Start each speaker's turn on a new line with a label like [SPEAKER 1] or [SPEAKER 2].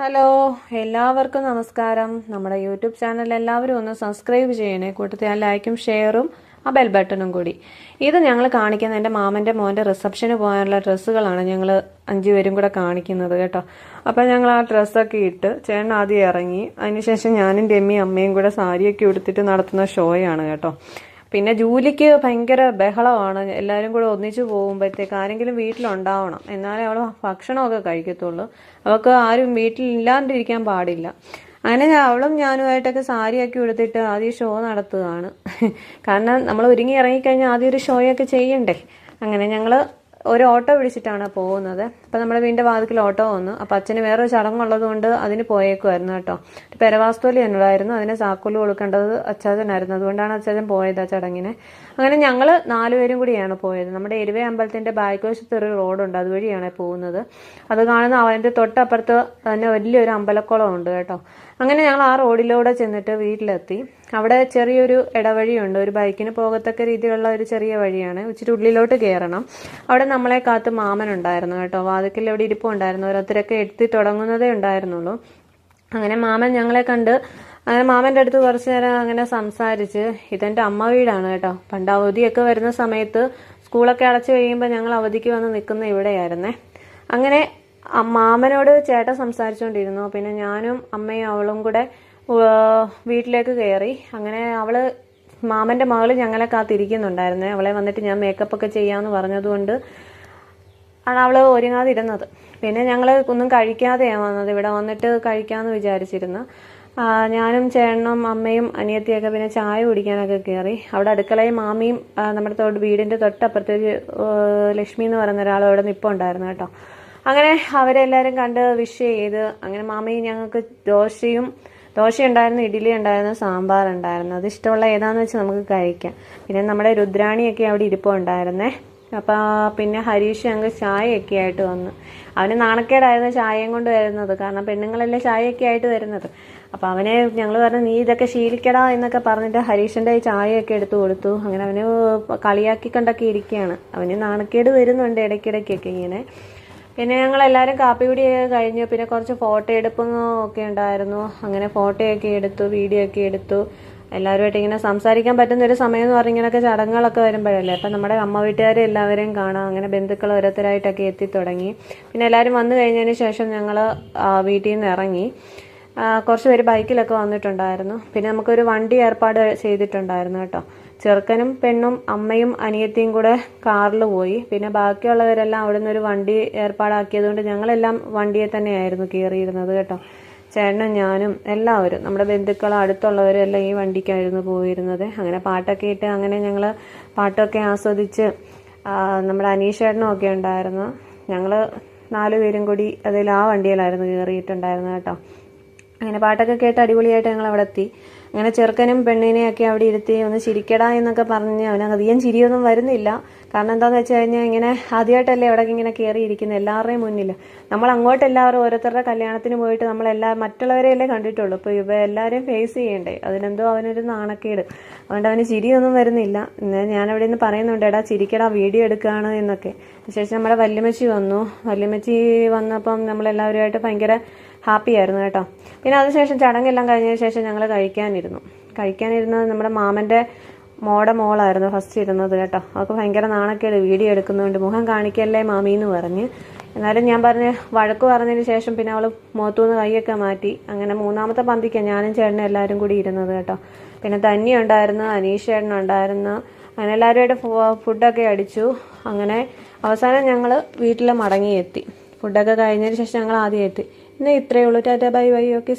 [SPEAKER 1] Hello എല്ലാവർക്കും നമസ്കാരം. നമ്മുടെ യൂട്യൂബ് ചാനൽ എല്ലാവരും ഒന്ന് സബ്സ്ക്രൈബ് ചെയ്യണേ. കൂട്ടത്തിൽ ആ ലൈക്കും ഷെയറും ആ ബെൽ ബട്ടണും കൂടി. ഇത് ഞങ്ങൾ കാണിക്കുന്ന എന്റെ മാമന്റെ മോന്റെ റിസപ്ഷന് പോകാനുള്ള ഡ്രസ്സുകളാണ് ഞങ്ങൾ അഞ്ചുപേരും കൂടെ കാണിക്കുന്നത് കേട്ടോ. അപ്പോൾ ഞങ്ങൾ ആ ഡ്രസ്സൊക്കെ ഇട്ട് ചേട്ടൻ ആദ്യം ഇറങ്ങി. അതിനുശേഷം ഞാനും രമ്മിയും അമ്മയും കൂടെ സാരിയൊക്കെ ഉടുത്തിട്ട് നടത്തുന്ന ഷോയാണ് കേട്ടോ. പിന്നെ ജൂലിക്ക് ഭയങ്കര ബഹളമാണ്. എല്ലാവരും കൂടെ ഒന്നിച്ചു പോകുമ്പോഴത്തേക്ക് ആരെങ്കിലും വീട്ടിലുണ്ടാവണം. എന്നാലേ അവൾ ഭക്ഷണമൊക്കെ കഴിക്കത്തുള്ളൂ. അവൾക്ക് ആരും വീട്ടിലില്ലാണ്ടിരിക്കാൻ പാടില്ല. അങ്ങനെ അവളും ഞാനുമായിട്ടൊക്കെ സാരിയൊക്കെ എടുത്തിട്ട് ആദ്യം ഷോ നടത്തുകയാണ്. കാരണം നമ്മൾ ഒരുങ്ങി ഇറങ്ങിക്കഴിഞ്ഞാൽ ആദ്യം ഒരു ഷോയൊക്കെ ചെയ്യണ്ടേ? അങ്ങനെ ഞങ്ങൾ ഒരു ഓട്ടോ പിടിച്ചിട്ടാണ് പോകുന്നത്. അപ്പം നമ്മുടെ വീടിന്റെ വാതിക്കൽ ഓട്ടോ വന്നു. അപ്പം അച്ഛന് വേറൊരു ചടങ്ങുള്ളത് കൊണ്ട് അതിന് പോയേക്കുമായിരുന്നു കേട്ടോ. പെരവാസ്തോലി എന്നതായിരുന്നു അതിന് സാക്കോൽ കൊടുക്കേണ്ടത് അച്ചാച്ചനായിരുന്നു. അതുകൊണ്ടാണ് അച്ചാച്ചൻ പോയത് ആ ചടങ്ങിന്. അങ്ങനെ ഞങ്ങൾ നാലുപേരും കൂടിയാണ് പോയത്. നമ്മുടെ എരുവേ അമ്പലത്തിന്റെ ബാക്ക് വശത്ത് ഒരു റോഡുണ്ട്. അതുവഴിയാണ് പോകുന്നത്. അത് കാണുന്ന അവന്റെ തൊട്ടപ്പുറത്ത് തന്നെ വലിയൊരു അമ്പലക്കുളം ഉണ്ട് കേട്ടോ. അങ്ങനെ ഞങ്ങൾ ആ റോഡിലൂടെ ചെന്നിട്ട് വീട്ടിലെത്തി. അവിടെ ചെറിയൊരു ഇടവഴിയുണ്ട്. ഒരു ബൈക്കിന് പോകത്തക്ക രീതിയിലുള്ള ഒരു ചെറിയ വഴിയാണ്. ഇച്ചിരി ഉള്ളിലോട്ട് കയറണം അവിടെ നമ്മളെ കാത്ത് മാമനുണ്ടായിരുന്നു കേട്ടോ. വാതിക്കൽ അവിടെ ഇരിപ്പുണ്ടായിരുന്നു ഓരോരുത്തരൊക്കെ എത്തി തുടങ്ങുന്നതേ ഉണ്ടായിരുന്നുള്ളൂ. അങ്ങനെ മാമൻ ഞങ്ങളെ കണ്ട് അങ്ങനെ മാമന്റെ അടുത്ത് കുറച്ച് നേരം അങ്ങനെ സംസാരിച്ച് ഇതെന്റെ അമ്മ വീടാണ് കേട്ടോ. പണ്ട് അവധിയൊക്കെ വരുന്ന സമയത്ത് സ്കൂളൊക്കെ അടച്ചു കഴിയുമ്പോൾ ഞങ്ങൾ അവധിക്ക് വന്ന് നിൽക്കുന്ന ഇവിടെയായിരുന്നേ. അങ്ങനെ മാമനോട് ചേട്ടൻ സംസാരിച്ചുകൊണ്ടിരുന്നു പിന്നെ ഞാനും അമ്മയും അവളും കൂടെ വീട്ടിലേക്ക് കയറി അങ്ങനെ അവൾ മാമന്റെ മകൾ ഞങ്ങളെ കാത്തിരിക്കുന്നുണ്ടായിരുന്നേ. അവളെ വന്നിട്ട് ഞാൻ മേക്കപ്പ് ഒക്കെ ചെയ്യാന്ന് പറഞ്ഞതുകൊണ്ട് ആണ് അവൾ ഒരുങ്ങാതിരുന്നത്. പിന്നെ ഞങ്ങൾ ഒന്നും കഴിക്കാതെയാണ് വന്നത്. ഇവിടെ വന്നിട്ട് കഴിക്കാമെന്ന് വിചാരിച്ചിരുന്നു. ഞാനും ചേട്ടനും അമ്മയും അനിയത്തിയൊക്കെ പിന്നെ ചായ കുടിക്കാനൊക്കെ കയറി അവിടെ അടുക്കളയും മാമിയും നമ്മുടെ തൊട്ട് വീടിന്റെ തൊട്ടപ്പുറത്തെ ഒരു ലക്ഷ്മി എന്ന് പറയുന്ന ഒരാൾ അവിടെ നിൽപ്പുണ്ടായിരുന്നു കേട്ടോ. അങ്ങനെ അവരെല്ലാവരും കണ്ട് വിഷ് ചെയ്ത് അങ്ങനെ മാമി ഞങ്ങൾക്ക് ദോശയും ദോശ ഉണ്ടായിരുന്നു ഇഡ്ഡലി ഉണ്ടായിരുന്നു സാമ്പാർ ഉണ്ടായിരുന്നു. അത് ഇഷ്ടമുള്ള ഏതാണെന്ന് വെച്ചാൽ നമുക്ക് കഴിക്കാം. പിന്നെ നമ്മുടെ രുദ്രാണിയൊക്കെ അവിടെ ഇരിപ്പുണ്ടായിരുന്നേ. അപ്പം പിന്നെ ഹരീഷ് അങ്ങ് ചായയൊക്കെ ആയിട്ട് വന്നു. അവന് നാണക്കേടായിരുന്നു ചായയും കൊണ്ട് വരുന്നത്. കാരണം പെണ്ണുങ്ങളല്ലേ ചായയൊക്കെ ആയിട്ട് വരുന്നത്. അപ്പോൾ അവനെ ഞങ്ങൾ പറഞ്ഞു നീ ഇതൊക്കെ ശീലിക്കടാ എന്നൊക്കെ പറഞ്ഞിട്ട് ഹരീഷിന്റെ ചായയൊക്കെ എടുത്തു കൊടുത്തു. അങ്ങനെ അവന് കളിയാക്കി കണ്ടൊക്കെ ഇരിക്കുകയാണ് അവന് നാണക്കേട് വരുന്നുണ്ട് ഇടയ്ക്കിടയ്ക്കൊക്കെ ഇങ്ങനെ. പിന്നെ ഞങ്ങൾ എല്ലാവരും കാപ്പി കൂടി കഴിഞ്ഞു. പിന്നെ കുറച്ച് ഫോട്ടോ എടുപ്പും ഒക്കെ ഉണ്ടായിരുന്നു. അങ്ങനെ ഫോട്ടോയൊക്കെ എടുത്തു വീഡിയോ ഒക്കെ എടുത്തു. എല്ലാവരുമായിട്ട് ഇങ്ങനെ സംസാരിക്കാൻ പറ്റുന്ന ഒരു സമയം എന്ന് പറഞ്ഞാൽ ഇങ്ങനെയൊക്കെ ചടങ്ങുകളൊക്കെ വരുമ്പോഴല്ലേ. അപ്പം നമ്മുടെ അമ്മ വീട്ടുകാരെ എല്ലാവരെയും കാണാം. അങ്ങനെ ബന്ധുക്കൾ ഓരോരുത്തരായിട്ടൊക്കെ എത്തി തുടങ്ങി. പിന്നെ എല്ലാവരും വന്നു കഴിഞ്ഞതിന് ശേഷം ഞങ്ങൾ വീട്ടിൽ നിന്ന് ഇറങ്ങി. കുറച്ച് പേര് ബൈക്കിലൊക്കെ വന്നിട്ടുണ്ടായിരുന്നു. പിന്നെ നമുക്കൊരു വണ്ടി ഏർപ്പാട് ചെയ്തിട്ടുണ്ടായിരുന്നു കേട്ടോ. ചെറുക്കനും പെണ്ണും അമ്മയും അനിയത്തിയും കൂടെ കാറിൽ പോയി. പിന്നെ ബാക്കിയുള്ളവരെല്ലാം അവിടെ നിന്ന് ഒരു വണ്ടി ഏർപ്പാടാക്കിയതുകൊണ്ട് ഞങ്ങളെല്ലാം വണ്ടിയെ തന്നെയായിരുന്നു കയറിയിരുന്നത് കേട്ടോ. ചേട്ടനും ഞാനും എല്ലാവരും നമ്മുടെ ബന്ധുക്കളും അടുത്തുള്ളവരും എല്ലാം ഈ വണ്ടിക്കായിരുന്നു പോയിരുന്നത്. അങ്ങനെ പാട്ടൊക്കെ ഇട്ട് അങ്ങനെ ഞങ്ങൾ പാട്ടൊക്കെ ആസ്വദിച്ച് നമ്മുടെ അനീഷ് അനീഷേട്ടനും ഒക്കെ ഉണ്ടായിരുന്നു. ഞങ്ങൾ നാലുപേരും കൂടി അതിൽ ആ വണ്ടിയിലായിരുന്നു കയറിയിട്ടുണ്ടായിരുന്നത് കേട്ടോ. അങ്ങനെ പാട്ടൊക്കെ കേട്ട് അടിപൊളിയായിട്ട് ഞങ്ങൾ അവിടെ എത്തി. അങ്ങനെ ചെറുക്കനും പെണ്ണിനെയൊക്കെ അവിടെ ഇരുത്തി ഒന്ന് ചിരിക്കടാ എന്നൊക്കെ പറഞ്ഞ് അവന് അധികം ചിരിയൊന്നും വരുന്നില്ല. കാരണം എന്താന്ന് വെച്ച് കഴിഞ്ഞാൽ ഇങ്ങനെ ആദ്യമായിട്ടല്ലേ അവിടെ ഇങ്ങനെ കയറിയിരിക്കുന്നത് എല്ലാവരുടെയും മുന്നിൽ നമ്മൾ അങ്ങോട്ട് എല്ലാവരും ഓരോരുത്തരുടെ കല്യാണത്തിന് പോയിട്ട് നമ്മളെല്ലാ മറ്റുള്ളവരെയല്ലേ കണ്ടിട്ടുള്ളൂ. ഇപ്പോൾ ഇവ എല്ലാവരെയും ഫേസ് ചെയ്യണ്ടേ? അതിനെന്തോ അവനൊരു നാണക്കേട്. അതുകൊണ്ട് അവന് ചിരിയൊന്നും വരുന്നില്ല. ഞാനവിടെ നിന്ന് പറയുന്നുണ്ട് എടാ ചിരിക്കടാ വീഡിയോ എടുക്കുകയാണ് എന്നൊക്കെ. ശേഷം നമ്മുടെ വല്യമച്ചി വന്നു. വല്യമച്ചി വന്നപ്പം നമ്മളെല്ലാവരുമായിട്ട് ഭയങ്കര ഹാപ്പി ആയിരുന്നു കേട്ടോ. പിന്നെ അതിനുശേഷം ചടങ്ങെല്ലാം കഴിഞ്ഞതിന് ശേഷം ഞങ്ങൾ കഴിക്കാനിരുന്നു. കഴിക്കാനിരുന്നത് നമ്മുടെ മാമന്റെ മോടെ മോളായിരുന്നു ഫസ്റ്റ് ഇരുന്നത് കേട്ടോ. അവൾക്ക് ഭയങ്കര നാണക്കേട് വീഡിയോ എടുക്കുന്നതുകൊണ്ട് മുഖം കാണിക്കല്ലേ മാമി എന്ന് പറഞ്ഞ്. എന്നാലും ഞാൻ പറഞ്ഞ് വഴക്ക് പറഞ്ഞതിന് ശേഷം പിന്നെ അവൾ മുഖത്തുനിന്ന് കൈയൊക്കെ മാറ്റി. അങ്ങനെ മൂന്നാമത്തെ പന്തിക്കാണ് ഞാനും ചേട്ടനും എല്ലാവരും കൂടി ഇരുന്നത് കേട്ടോ. പിന്നെ തന്നി ഉണ്ടായിരുന്നു അനീഷ് ചേട്ടൻ ഉണ്ടായിരുന്നു. അങ്ങനെ എല്ലാവരുമായിട്ട് ഫുഡൊക്കെ അടിച്ചു. അങ്ങനെ അവസാനം ഞങ്ങൾ വീട്ടിൽ മടങ്ങിയെത്തി. ഫുഡൊക്കെ കഴിഞ്ഞതിന് ശേഷം ഞങ്ങൾ ആദ്യം എത്തി. ഇന്ന് ഇത്രയേ ഉള്ളൂ. Tata bye bye okay